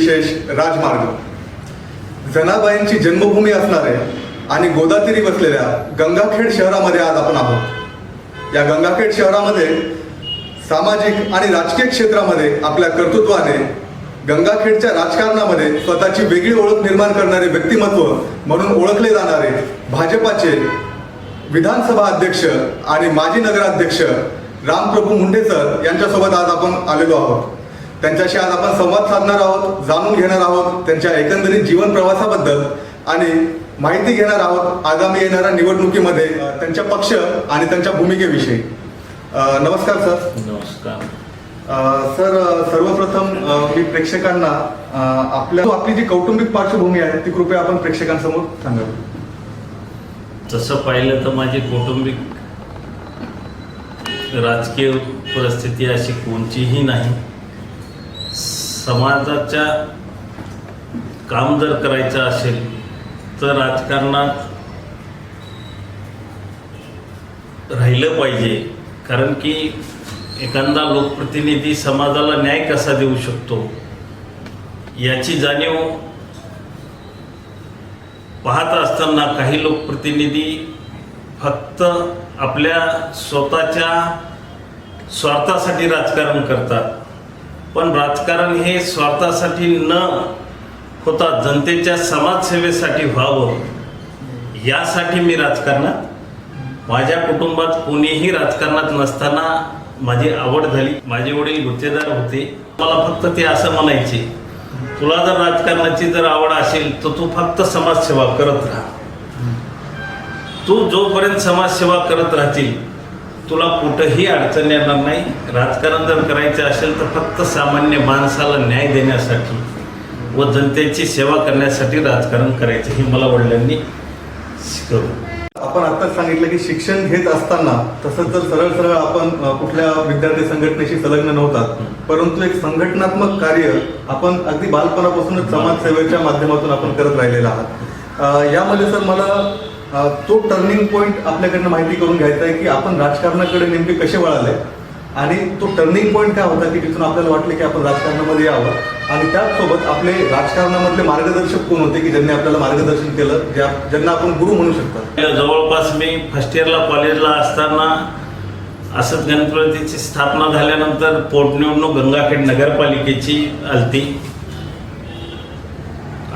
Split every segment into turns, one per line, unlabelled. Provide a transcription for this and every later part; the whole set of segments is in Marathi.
विशेष राजमार्ग. जनाबाईंची जन्मभूमी असणारे आणि गोदातीरी बसलेल्या गंगाखेड शहरामध्ये आज आपण आहोत. या गंगाखेड शहरामध्ये सामाजिक आणि राजकीय क्षेत्रामध्ये आपल्या कर्तृत्वाने गंगाखेडच्या राजकारणामध्ये स्वतःची वेगळी ओळख निर्माण करणारे व्यक्तिमत्व म्हणून ओळखले जाणारे भाजपाचे विधानसभा अध्यक्ष आणि माजी नगराध्यक्ष रामप्रभू मुंडे सर यांच्यासोबत आज आपण आलेलो आहोत. त्यांच्याशी आज आपण संवाद साधणार आहोत जाणून घेणार आहोत त्यांच्या एकंदरीत जीवन प्रवासाबद्दल आणि माहिती घेणार आहोत आगामी येणाऱ्या निवडणुकीमध्ये त्यांच्या पक्ष आणि त्यांच्या भूमिकेविषयी. नमस्कार सर.
नमस्कार.
सर सर्वप्रथम मी प्रेक्षकांना आपल्या आपली जी कौटुंबिक पार्श्वभूमी आहे ती कृपया आपण प्रेक्षकांसमोर सांगावी.
तसं पाहिलं तर माझी कौटुंबिक राजकीय परिस्थिती अशी कोणतीही नाही. समाजाच्या काम जर करायचं असेल तर राजकारणात राहिलं पाहिजे. कारण की एखादा लोकप्रतिनिधी समाजाला न्याय कसा देऊ शकतो? याची जाणीव पाहत असताना काही लोकप्रतिनिधी फक्त आपल्या स्वतःच्या स्वार्थासाठी राजकारण करतात. पण राजकारण हे स्वार्थासाठी न होता जनतेच्या समाजसेवेसाठी व्हावं यासाठी मी राजकारणात माझ्या कुटुंबात कोणीही राजकारणात नसताना माझी आवड झाली. माझे वडील गुत्तेदार होते. मला फक्त ते असं म्हणायचे तुला जर राजकारणाची जर आवड असेल तर तू फक्त समाजसेवा करत राहा. तू जोपर्यंत समाजसेवा करत राहतील तुला कुठंही अडचण येणार नाही. राजकारण जर करायचं असेल तर फक्त सामान्य माणसाला न्याय देण्यासाठी व जनतेची सेवा करण्यासाठी राजकारण करायचं हे मला वडिलांनी शिकवलं
आपण आताच सांगितलं की शिक्षण घेत असताना तसं तर सरळ सरळ आपण कुठल्या विद्यार्थी संघटनेशी संलग्न नव्हतात परंतु एक संघटनात्मक कार्य आपण अगदी बालपणापासूनच समाजसेवेच्या माध्यमातून आपण करत राहिलेला आहात. यामध्ये सर मला तो टर्निंग पॉईंट आपल्याकडनं माहिती करून घ्यायचा आहे की आपण राजकारणाकडे नेमके कसे वळाले आणि तो टर्निंग पॉईंट काय होता की तिथून आपल्याला वाटलं की आपण राजकारणामध्ये यावं? आणि त्याचसोबत आपले राजकारणामधले मार्गदर्शक कोण होते की ज्यांनी आपल्याला मार्गदर्शन केलं ज्या ज्यांना आपण गुरु म्हणू शकतो?
जवळपास मी फर्स्ट इयरला कॉलेजला असताना असंच गणपतीची स्थापना झाल्यानंतर पोटनिवडणूक गंगाखेड नगरपालिकेची आलती.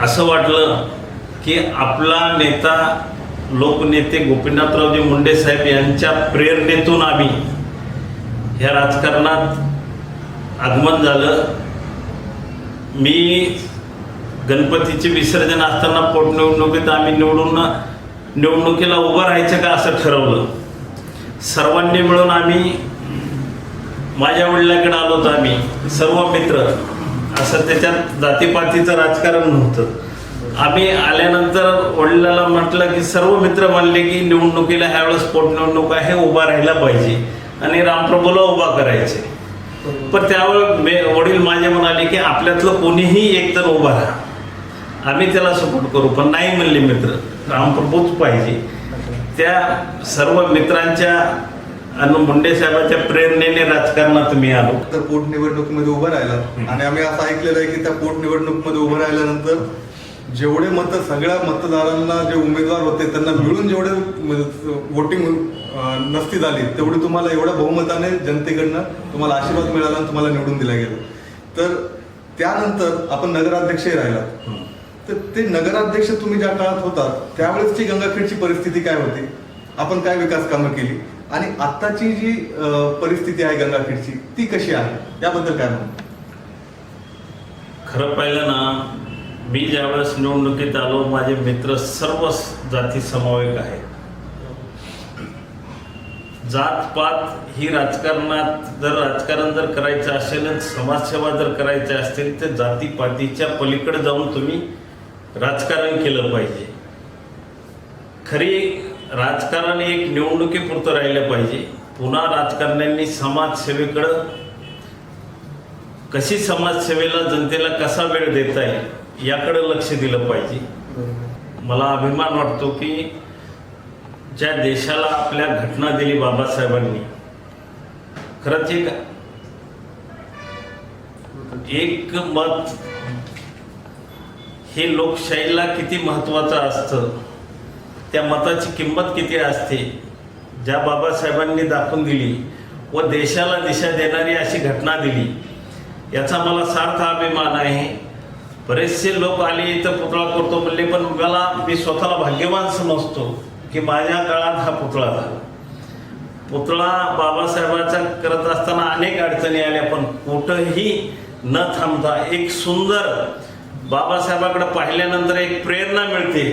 असं वाटलं की आपला नेता लोकनेते गोपीनाथरावजी मुंडे साहेब यांच्या प्रेरणेतून आम्ही ह्या राजकारणात आगमन झालं. मी गणपतीचे विसर्जन असताना पोटनिवडणुकीत आम्ही निवडून निवडणुकीला उभं राहायचं का असं ठरवलं. सर्वांनी मिळून आम्ही माझ्या वडिलाकडे आलो होतो आम्ही सर्व मित्र असं त्याच्यात जातीपातीचं राजकारण नव्हतं. आम्ही आल्यानंतर वडिलाला म्हटलं की सर्व मित्र म्हणले की निवडणुकीला ह्यावेळेस पोटनिवडणूक आहे उभा राहायला पाहिजे. आणि रामप्रभूला उभा करायचे. पण त्यावेळेस मे वडील माझे म्हणाले की आपल्यातलं कोणीही एक जण उभा राहा. आम्ही त्याला सपोर्ट करू पण नाही म्हणले मित्र. रामप्रभूच पाहिजे. त्या सर्व मित्रांच्या आणि मुंडे साहेबांच्या प्रेरणेने राजकारणात मी आलो.
तर पोटनिवडणुकीमध्ये उभं राहिला. आणि आम्ही असं ऐकलेलं आहे की त्या पोटनिवडणुकीमध्ये उभं राहिल्यानंतर जेवढे मत सगळ्या मतदारांना जे उमेदवार होते त्यांना मिळून जेवढे वोटिंग नसती झाली तेवढी तुम्हाला एवढ्या बहुमताने जनतेकडनं तुम्हाला आशीर्वाद मिळाला आणि तुम्हाला निवडून दिला गेला. तर त्यानंतर आपण नगराध्यक्षही राहिला तर ते नगराध्यक्ष तुम्ही ज्या काळात होता त्यावेळेसची गंगाखेडची परिस्थिती काय होती? आपण काय विकास कामं केली? आणि आत्ताची जी परिस्थिती आहे गंगाखेडची ती कशी आहे? याबद्दल काय म्हणू
खरं पाहिलं ना मी ज्यावेळेस निवडणुकीत आलो माझे मित्र सर्व जाती समावेश आहे जातपात ही राजकारणात जर राजकारण जर करायचं असेल समाजसेवा जर करायची असतील तर जातीपातीच्या पलीकडे जाऊन तुम्ही राजकारण केलं पाहिजे. खरी राजकारण एक निवडणुकीपुरतं राहिलं पाहिजे. पुन्हा राजकारण्यांनी समाजसेवेकडं कशी समाजसेवेला जनतेला कसा वेळ देता येईल? याकडे लक्ष दिलं पाहिजे. मला अभिमान वाटतो की ज्या देशाला आपल्या घटना दिली बाबासाहेबांनी खरंच एक एक मत हे लोकशाहीला किती महत्त्वाचं असतं त्या मताची किंमत किती असते ज्या बाबासाहेबांनी दाखवून दिली व देशाला दिशा देणारी अशी घटना दिली याचा मला सार्थ अभिमान आहे. बरेचसे लोक आले इथं पुतळा करतो म्हणले पण मला मी स्वतःला भाग्यवान समजतो की माझ्या काळात हा पुतळा झाला. पुतळा बाबासाहेबांचा करत असताना अनेक अडचणी आल्या पण कुठंही न थांबता एक सुंदर बाबासाहेबांकडे पाहिल्यानंतर एक प्रेरणा मिळते.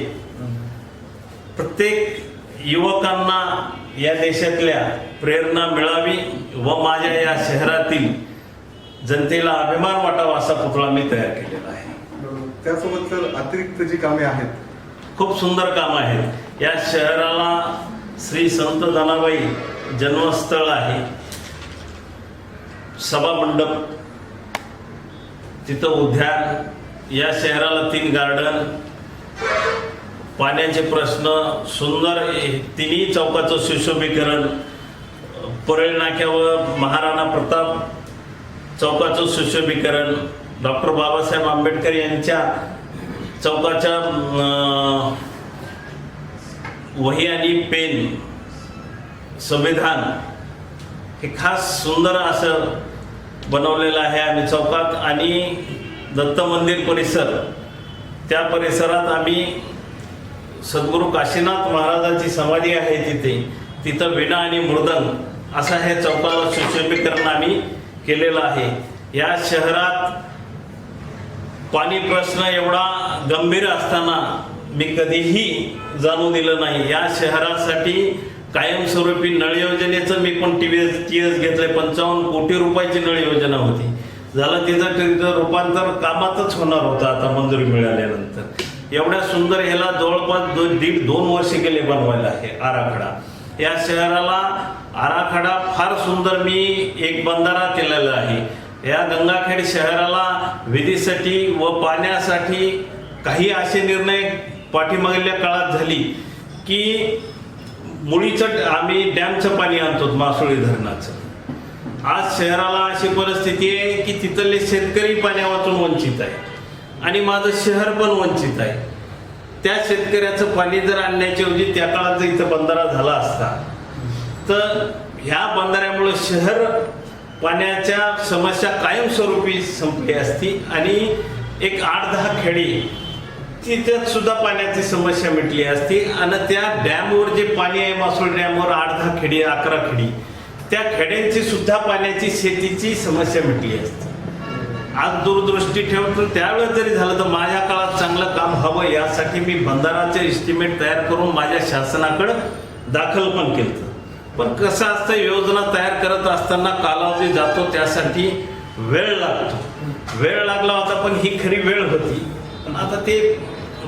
प्रत्येक युवकांना या देशातल्या प्रेरणा मिळावी व माझ्या या शहरातील जनतेला अभिमान वाटावा असा पुतळा मी तयार केलेला आहे.
त्यासोबत सर अतिरिक्त जी कामे आहेत
खूप सुंदर काम आहेत. या शहराला श्री संत जनाबाई जन्मस्थळ आहे. सभा मंडप तिथं उद्यान या शहराला तीन गार्डन पाण्याचे प्रश्न सुंदर तिन्ही चौकाचं सुशोभीकरण परेल नाक्यावर महाराणा प्रताप चौकाचं सुशोभीकरण डॉक्टर बाबासाहेब आंबेडकर यांच्या चौकाच्या वही आणि पेन संविधान हे खास सुंदर असं बनवलेलं आहे आम्ही चौकात. आणि दत्त मंदिर परिसर त्या परिसरात आम्ही सद्गुरू काशीनाथ महाराजांची समाधी आहे तिथे. तिथं विणा आणि मृदंग असा हे चौकाला सुशोभीकरण आम्ही केलेलं आहे. या शहरात पाणी प्रश्न एवढा गंभीर असताना मी कधीही जाणू दिलं नाही. या शहरासाठी कायमस्वरूपी नळ योजनेचं मी पण टी व्ही टी एस घेतलंय. पंचावन्न कोटी रुपयाची नळ योजना होती. झालं तिचं तिचं रूपांतर कामातच होणार होतं आता मंजुरी मिळाल्यानंतर. एवढ्या सुंदर ह्याला जवळपास दोन दीड दोन वर्ष गेले बनवायला आहे आराखडा. या शहराला आराखडा फार सुंदर मी एक बंधारा केलेला आहे. या गंगाखेड शहराला विधीसाठी व पाण्यासाठी काही असे निर्णय पाठीमागल्या काळात झाली की मुळीचं आम्ही डॅमचं पाणी आणतो मासोळी धरणाचं. आज शहराला अशी परिस्थिती आहे की तिथले शेतकरी पाण्यावाचून वंचित आहे आणि माझं शहर पण वंचित आहे. त्या शेतकऱ्याचं पाणी जर आणण्याच्याऐवजी त्या काळात जर इथं बंधारा झाला असता तर ह्या बंधाऱ्यामुळे शहर पाण्याच्या समस्या कायमस्वरूपी संपली असती आणि एक आठ दहा खेडी तिथ्यात सुद्धा पाण्याची समस्या मिटली असती. आणि त्या डॅमवर जे पाणी आहे मासोळ डॅमवर आठ दहा खेडी अकरा खेडी त्या खेड्यांची सुद्धा पाण्याची शेतीची समस्या मिटली असते. आज दूरदृष्टी ठेवतो त्यावेळेस जरी झालं तर माझ्या काळात चांगलं काम हवं यासाठी मी बंधाराचे एस्टिमेट तयार करून माझ्या शासनाकडं दाखल पण केलं. पण कसं असतं योजना तयार करत असताना कालावधी जातो त्यासाठी वेळ लागतो. वेळ लागला होता पण ही खरी वेळ होती. पण आता ते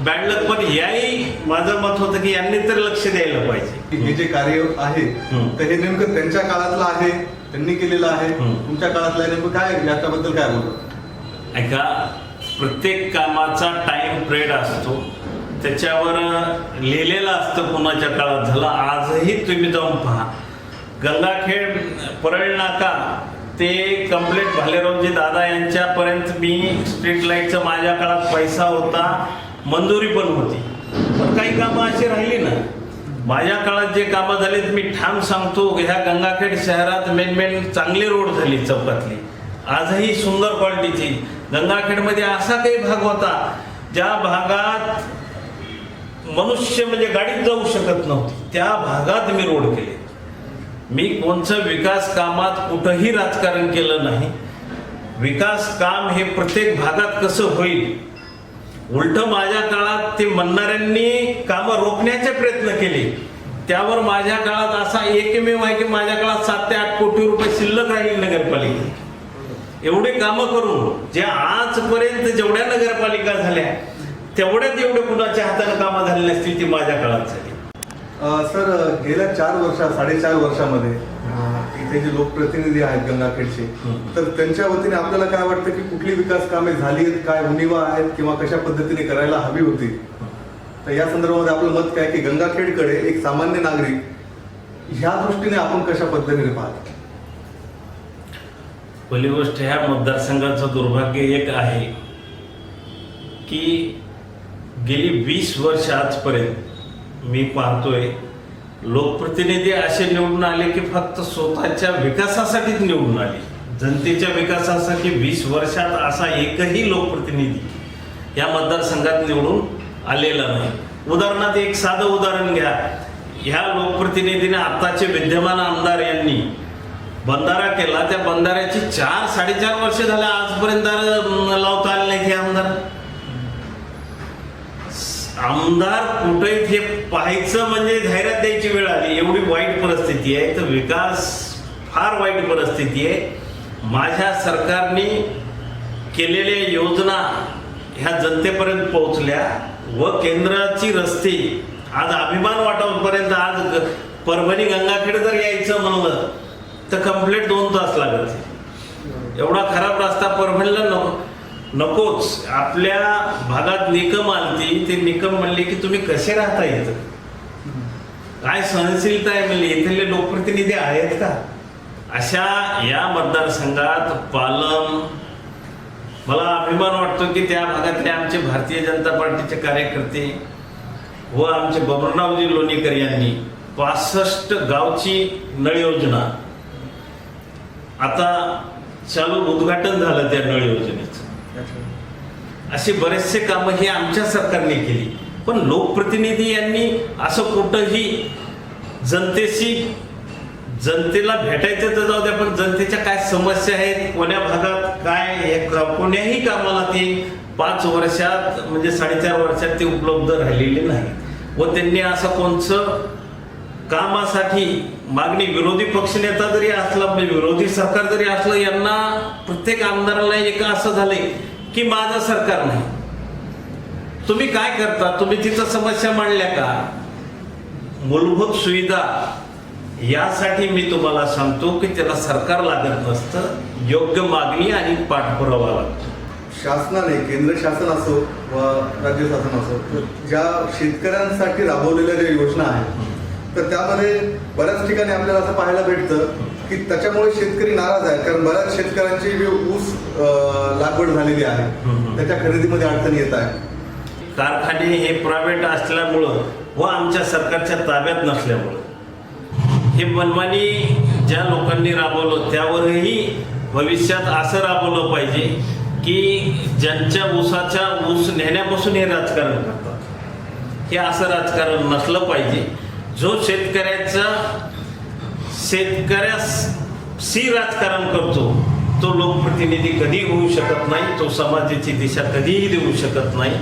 बॅडलक पण याही माझं मत होतं की यांनी तर लक्ष द्यायला पाहिजे.
हे जे कार्य आहे. तर हे नेमकं त्यांच्या काळातलं आहे त्यांनी केलेलं आहे. तुमच्या काळातलं नेमकं काय याच्याबद्दल काय बोलतो
ऐका प्रत्येक कामाचा टाइम पिरियड असतो. त्याच्यावर लिहिलेलं असतं कोणाच्या काळात झालं आजही तुम्ही जाऊन पहा. गंगाखेड परळ नाका ते कंप्लीट भालेरावजी दादा यांच्यापर्यंत मी स्ट्रीट लाईटचा माझ्या काळात पैसा होता मंजुरी पण होती. पण काही कामं अशी राहिली ना. माझ्या काळात जे कामं झालीत मी ठाम सांगतो ह्या गंगाखेड शहरात मेन मेन चांगली रोड झाली चौकातली. आजही सुंदर क्वालिटीची गंगाखेडमध्ये असा काही भाग होता ज्या भागात मनुष्य म्हणजे गाडीत जाऊ शकत नव्हती. त्या भागात मी रोड केले. मी कोणचं विकास कामात कुठंही राजकारण केलं नाही. विकास काम हे प्रत्येक भागात कसं होईल? उलट माझ्या काळात ते म्हणणाऱ्यांनी कामं रोखण्याचे प्रयत्न केले. त्यावर माझ्या काळात असा एकमेव आहे की माझ्या काळात सात ते आठ कोटी रुपये शिल्लक राहील नगरपालिकेत. एवढे कामं करून जे आजपर्यंत जेवढ्या नगरपालिका झाल्या तेवढ्याच एवढे कुणाच्या हाताने कामं झाली नसतील ती माझ्या काळात झाली.
सर गेल्या चार वर्षात साडेचार वर्षामध्ये इथे जे लोकप्रतिनिधी आहेत गंगाखेडचे. तर त्यांच्या वतीने आपल्याला काय वाटतं की कुठली विकास कामे झाली आहेत काय उणीवा आहेत किंवा कशा पद्धतीने करायला हवी होती? तर या संदर्भामध्ये आपलं मत काय की गंगाखेडकडे एक सामान्य नागरिक ह्या दृष्टीने आपण कशा पद्धतीने पाहतो?
पहिली गोष्ट ह्या मतदारसंघाचं दुर्भाग्य एक आहे की गेली वीस वर्ष आजपर्यंत मी पाहतोय लोकप्रतिनिधी असे निवडून आले की फक्त स्वतःच्या विकासासाठीच निवडून आले. जनतेच्या विकासासाठी वीस वर्षात असा एकही लोकप्रतिनिधी या मतदारसंघात निवडून आलेला नाही. उदाहरणार्थ एक साधं उदाहरण घ्या. ह्या लोकप्रतिनिधीने आत्ताचे विद्यमान आमदार यांनी बंधारा केला. त्या बंधाऱ्याची चार साडेचार वर्ष झाले आजपर्यंत लावता आले नाही हे आमदार. आमदार कुठे हे पाहायचं म्हणजे जाहिरात द्यायची वेळ आली. एवढी वाईट परिस्थिती आहे. तर विकास फार वाईट परिस्थिती आहे. माझ्या सरकारने केलेल्या योजना ह्या जनतेपर्यंत पोहोचल्या व केंद्राची रस्ते आज अभिमान वाटावपर्यंत आज ग- परभणी गंगाखेड जर यायचं म्हणलं तर कंप्लीट दोन तास लागत. एवढा खराब रस्ता परभणीला नको. नकोच. आपल्या भागात निकम आलती ते निकम म्हणले की तुम्ही कसे राहता इथं? काय सहनशीलता आहे म्हणले? इथले लोकप्रतिनिधी आहेत का? अशा या मतदारसंघात पालम मला अभिमान वाटतो की त्या भागातले आमचे भारतीय जनता पार्टीचे कार्यकर्ते व आमचे बबनरावजी लोणीकर यांनी पासष्ट गावची नळ योजना आता चालू उद्घाटन झालं त्या नळ योजने असे बरेचसे कामं हे आमच्या सरकारने केली. पण लोकप्रतिनिधी यांनी असं कुठंही जनतेशी जनतेला भेटायचं तर जाऊ द्या पण जनतेच्या काय समस्या आहेत कोण्या भागात काय हे कोण्याही कामाला ते पाच वर्षात म्हणजे साडेचार वर्षात ते उपलब्ध राहिलेले नाही. व त्यांनी असं कोणचं कामासाठी मागणी विरोधी पक्षनेता जरी असला म्हणजे विरोधी सरकार जरी असलं यांना प्रत्येक आमदाराला एक असं झालंय की माझं सरकार नाही. तुम्ही काय करता? तुम्ही तिथं समस्या मांडल्या का? मूलभूत सुविधा यासाठी मी तुम्हाला सांगतो की त्याला सरकार लागत नसतं योग्य मागणी आणि पाठपुरावा लागतो.
शासनाने केंद्र शासन असो व राज्य शासन असो ज्या शेतकऱ्यांसाठी राबवलेल्या ज्या योजना आहेत तर त्यामध्ये बऱ्याच ठिकाणी आपल्याला असं पाहायला भेटतं की त्याच्यामुळे शेतकरी नाराज आहेत. कारण बऱ्याच शेतकऱ्यांची जी ऊस लागवड झालेली आहे. त्याच्या खरेदीमध्ये अडचण येत आहे
कारखाने हे प्रायव्हेट असल्यामुळं व आमच्या सरकारच्या ताब्यात नसल्यामुळं. हे मनमानी ज्या लोकांनी राबवलं त्यावरही भविष्यात असं राबवलं पाहिजे की ज्यांच्या ऊसाच्या ऊस नेण्यापासून हे राजकारण करतात. हे असं राजकारण नसलं पाहिजे. जो शेतकऱ्याचा शेतकऱ्यास सी राजकारण करतो तो लोकप्रतिनिधी कधी होऊ शकत नाही तो समाजाची दिशा कधीही देऊ शकत नाही.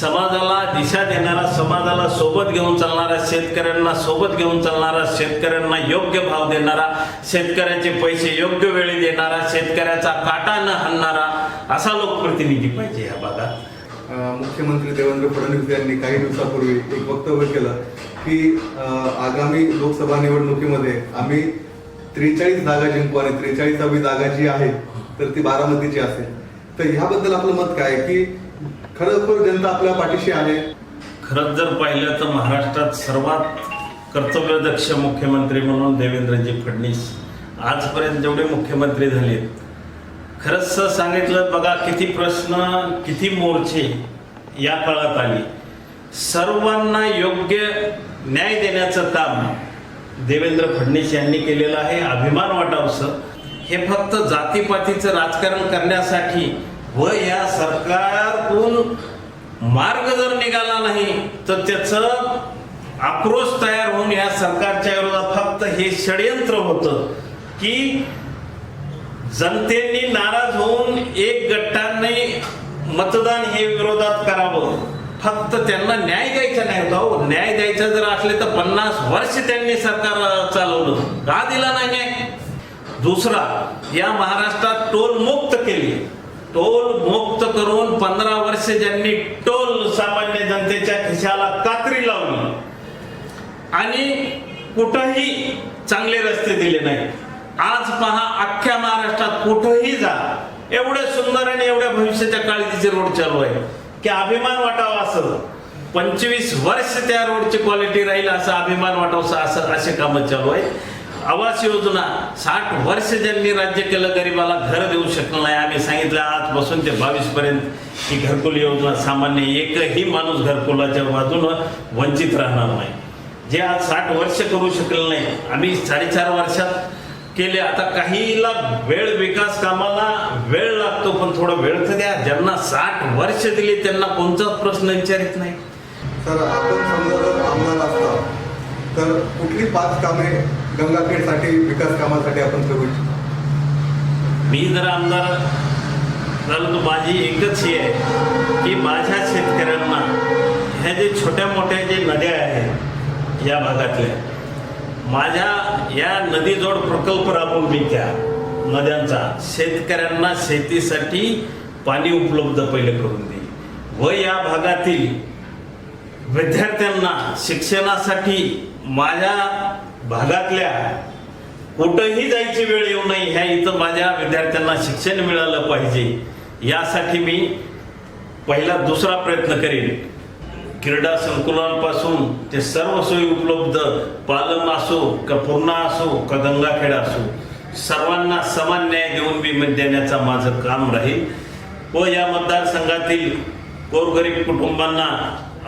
समाजाला दिशा देणारा समाजाला सोबत घेऊन चालणारा शेतकऱ्यांना सोबत घेऊन चालणारा शेतकऱ्यांना योग्य भाव देणारा शेतकऱ्याचे पैसे योग्य वेळी देणारा शेतकऱ्याचा काटा न हाणणारा असा लोकप्रतिनिधी पाहिजे या भागात
मुख्यमंत्री देवेंद्र फडणवीस यांनी काही दिवसापूर्वी एक वक्तव्य केलं. की आगामी लोकसभा निवडणुकीमध्ये आम्ही त्रेचाळीस जागा जिंकू आणि त्रेचाळीसावी जागा जी आहे तर ती बारामतीची असेल. तर ह्याबद्दल आपलं मत काय की खरोखर जनता आपल्या पाठीशी आहे?
खरंच जर पाहिलं तर महाराष्ट्रात सर्वात कर्तव्यदक्ष मुख्यमंत्री म्हणून देवेंद्रजी फडणवीस आजपर्यंत जेवढे मुख्यमंत्री झाले खरंच सांगितलं बघा किती प्रश्न किती मोर्चे या काळात आली. सर्वांना योग्य न्याय देण्याचं काम देवेंद्र फडणवीस यांनी केलेलं आहे. अभिमान वाटावसं हे फक्त जातीपातीचं राजकारण करण्यासाठी व या सरकारतून मार्ग जर निघाला नाही तर त्याचं आक्रोश तयार होऊन या सरकारच्या विरोधात फक्त हे षडयंत्र होतं की जनतेने नाराज होऊन एक गट्टांनी मतदान हे विरोधात करावं. फक्त त्यांना न्याय द्यायचा नाही होता न्याय द्यायचा जर असले तर पन्नास वर्ष त्यांनी सरकार चालवलं. का दिला नाही न्याय? दुसरा या महाराष्ट्रात टोल मुक्त केली. टोल मुक्त करून पंधरा वर्ष ज्यांनी टोल सामान्य जनतेच्या खिशाला कात्री लावली. आणि कुठंही चांगले रस्ते दिले नाही. आज पहा अख्ख्या महाराष्ट्रात कुठंही जा. एवढे सुंदर आणि एवढ्या भविष्याच्या काळजीचे रोड चालू आहे की अभिमान वाटावा असं. पंचवीस वर्ष त्या रोडची क्वालिटी राहील असं अभिमान वाटावं असं असे कामं चालू आहे आवास योजना साठ वर्ष ज्यांनी राज्य केलं गरीबाला घर देऊ शकलं नाही. आम्ही सांगितलं आजपासून ते बावीस पर्यंत ही घरकुल योजना सामान्य एकही माणूस घरकुलाच्या बाजूनं वंचित राहणार नाही. जे आज साठ वर्ष करू शकलं नाही आम्ही साडेचार वर्षात केले. आता काहीला वेळ विकास कामाला वेळ लागतो पण थोडा वेळ तर द्या. ज्यांना साठ वर्ष दिली त्यांना कोणताच प्रश्न विचारित नाही.
तर आपण समजा जर आमदार असता तर कुठली पाच कामे गंगाखेडसाठी विकास कामासाठी आपण करू इच्छितो?
मी जर आमदार झालो तर माझी एकच ही आहे की माझ्या शेतकऱ्यांना ह्या जे छोट्या मोठ्या जे नद्या आहेत या भागातल्या माझ्या या नदीजोड प्रकल्प राबवून मी त्या नद्यांचा शेतकऱ्यांना शेतीसाठी पाणी उपलब्ध पहिले करून देईल. व या भागातील विद्यार्थ्यांना शिक्षणासाठी माझ्या भागातल्या कुठंही जायची वेळ येऊ नये ह्या इथं माझ्या विद्यार्थ्यांना शिक्षण मिळालं पाहिजे. यासाठी मी पहिला दुसरा प्रयत्न करेन. क्रीडा संकुलांपासून ते सर्व सोयी उपलब्ध पालम असो का पूर्णा असो का गंगाखेड असो सर्वांना समान न्याय देऊन मी देण्याचा माझं काम राहील. व या मतदारसंघातील गोरगरीब कुटुंबांना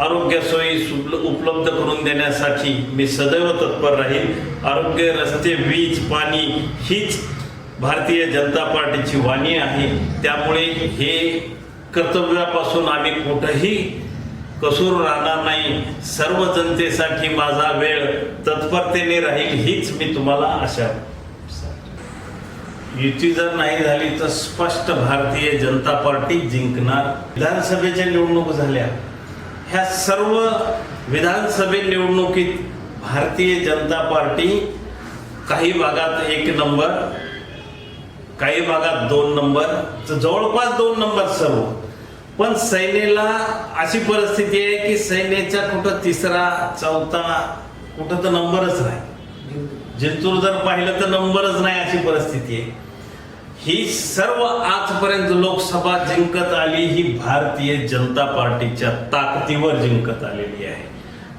आरोग्य सोयी उपलब्ध करून देण्यासाठी मी सदैव तत्पर राहील. आरोग्य रस्ते वीज पाणी हीच भारतीय जनता पार्टीची वाणी आहे. त्यामुळे हे कर्तव्यापासून आम्ही कुठंही कसूर राहणार नाही. सर्व जनतेसाठी माझा वेळ तत्परतेने राहील हीच मी तुम्हाला आशा युती जर नाही झाली तर स्पष्ट भारतीय जनता पार्टी जिंकणार. विधानसभेच्या निवडणूक झाल्या. ह्या सर्व विधानसभे निवडणुकीत भारतीय जनता पार्टी काही भागात एक नंबर काही भागात दोन नंबर तर जवळपास दोन नंबर सर्व. पण सैन्याला अशी परिस्थिती आहे की सैन्याचा कुठं तिसरा चौथा कुठं तर नंबरच नाही. जिंतूर जर पाहिलं तर नंबरच नाही अशी परिस्थिती आहे. ही सर्व आजपर्यंत लोकसभा जिंकत आली ही भारतीय जनता पार्टीच्या ताकदीवर जिंकत आलेली आहे.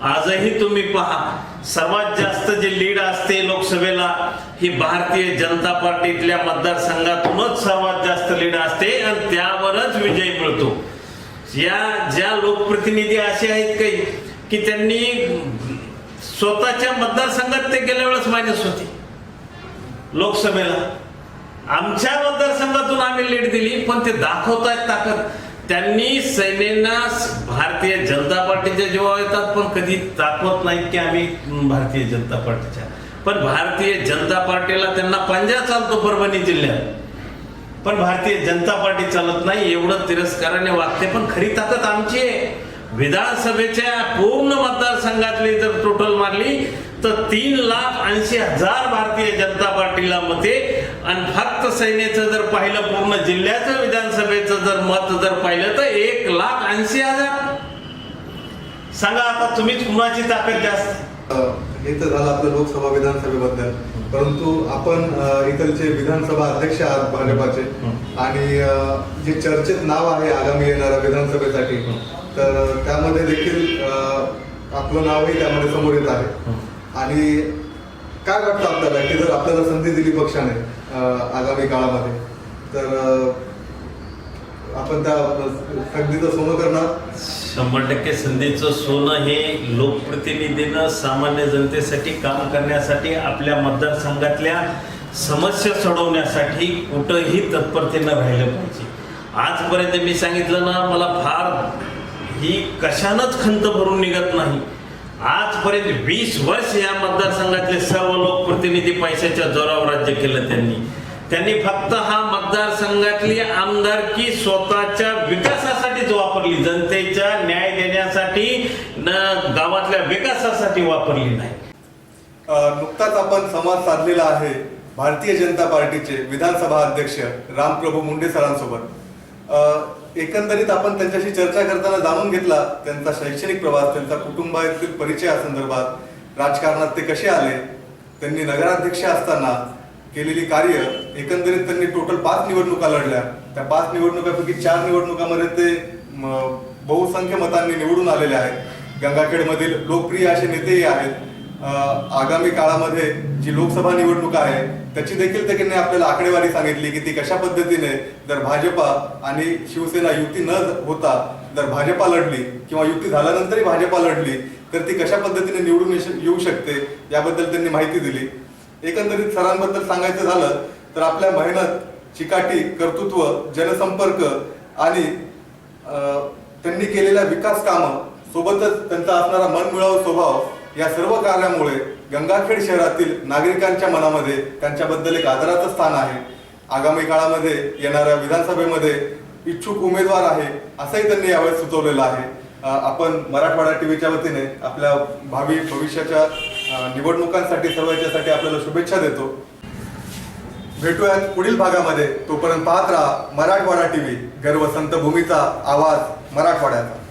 आजही तुम्ही पहा सर्वात जास्त जे लीड असते लोकसभेला ही भारतीय जनता पार्टीतल्या मतदारसंघातूनच सर्वात जास्त लीड असते आणि तरच विजय मिळतो. या ज्या लोकप्रतिनिधी असे आहेत काही की त्यांनी स्वतःच्या मतदारसंघात ते गेल्या वेळेस मायनस होती. लोकसभेला. आमच्या मतदारसंघातून आम्ही लीड दिली पण ते दाखवतायत ताकद. त्यांनी सैनेना भारतीय जनता पार्टीच्या जेव्हा येतात पण कधी दाखवत नाहीत की आम्ही भारतीय जनता पार्टीच्या. पण भारतीय जनता पार्टीला त्यांना पंजा चालतो परभणी जिल्ह्यात. पण भारतीय जनता पार्टी चालत नाही एवढं तिरस्काराने वागते. पण खरी ताकद आमची आहे. विधानसभेच्या पूर्ण मतदारसंघातली जर टोटल मारली तर तीन लाख ऐंशी हजार भारतीय जनता पार्टीला मते. आणि फक्त सैन्याचं जर पाहिलं पूर्ण जिल्ह्याचं विधानसभेचं जर मत जर पाहिलं तर एक लाख ऐंशी हजार. सांगा आता तुम्हीच कुणाची ताकद जास्त?
हे तर झालं आपलं लोकसभा विधानसभेबद्दल परंतु आपण अ, इकडचे विधानसभा अध्यक्ष आहात भाजपाचे. आणि जे चर्चेत नाव आहे आगामी येणाऱ्या विधानसभेसाठी. तर त्यामध्ये देखील आपलं नावही त्यामध्ये समोर येत आहे आणि काय वाटतं आपल्याला की जर आपल्याला संधी दिली पक्षाने आगामी काळामध्ये तर आपण त्या संधीचं सोनं करणार.
शंभर टक्के संधीचं सोनं हे लोकप्रतिनिधीनं सामान्य जनतेसाठी काम करण्यासाठी आपल्या मतदारसंघातल्या समस्या सोडवण्यासाठी कुठंही तत्परतेनं राहिलं पाहिजे. आजपर्यंत मी सांगितलं ना मला फार ही कशानंच खंत भरून निघत नाही. आजपर्यंत वीस वर्ष या मतदारसंघातले सर्व लोकप्रतिनिधी पैशाच्या जोरावर राज्य केलं त्यांनी. त्यांनी फक्त हा मतदारसंघातली आमदारकी स्वतःच्या विकासासाठीच वापरली जनतेच्या न्याय देण्यासाठी न गावातल्या विकासासाठी वापरली नाही.
नुकताच आपण संवाद साधलेला आहे भारतीय जनता पार्टीचे विधानसभा अध्यक्ष रामप्रभू मुंडे सरांसोबत. एकंदरीत आपण त्यांच्याशी चर्चा करताना जाणून घेतला त्यांचा शैक्षणिक प्रवास त्यांचा कुटुंबातील परिचयासंदर्भात राजकारणात ते कसे आले त्यांनी नगराध्यक्ष असताना केलेली कार्य एकंदरीत त्यांनी टोटल पाच निवडणुका लढल्या. त्या पाच निवडणुकापैकी चार निवडणुकामध्ये ते बहुसंख्य मतांनी निवडून आलेले आहेत. गंगाखेडमधील लोकप्रिय असे नेतेही आहेत. आगामी काळामध्ये जी लोकसभा निवडणूक आहे त्याची देखील त्यांनी आपल्याला आकडेवारी सांगितली की ती कशा पद्धतीने जर भाजपा आणि शिवसेना युती न होता जर भाजपा लढली किंवा युती झाल्यानंतरही भाजपा लढली तर ती कशा पद्धतीने निवडून येऊ शकते याबद्दल त्यांनी माहिती दिली. एकंदरीत सरांबद्दल सांगायचं झालं तर आपल्या मेहनत चिकाटी कर्तृत्व जनसंपर्क आणि त्यांनी केलेल्या विकास कामं सोबतच त्यांचा असणारा मनमिळावू स्वभाव या सर्व कार्यामुळे गंगाखेड शहरातील नागरिकांच्या मनामध्ये त्यांच्याबद्दल एक आदराचं स्थान आहे. आगामी काळामध्ये येणाऱ्या विधानसभेमध्ये इच्छुक उमेदवार आहे असंही त्यांनी यावेळी सुचवलेलं आहे. आपण मराठवाडा टीव्हीच्या वतीने आपल्या भावी भविष्याच्या निवडणुकांसाठी सर्व याच्यासाठी आपल्याला शुभेच्छा देतो. भेटूयात पुढील भागामध्ये. तोपर्यंत पाहत राहा मराठवाडा टीव्ही गर्व संत भूमीचा आवाज मराठवाड्याचा.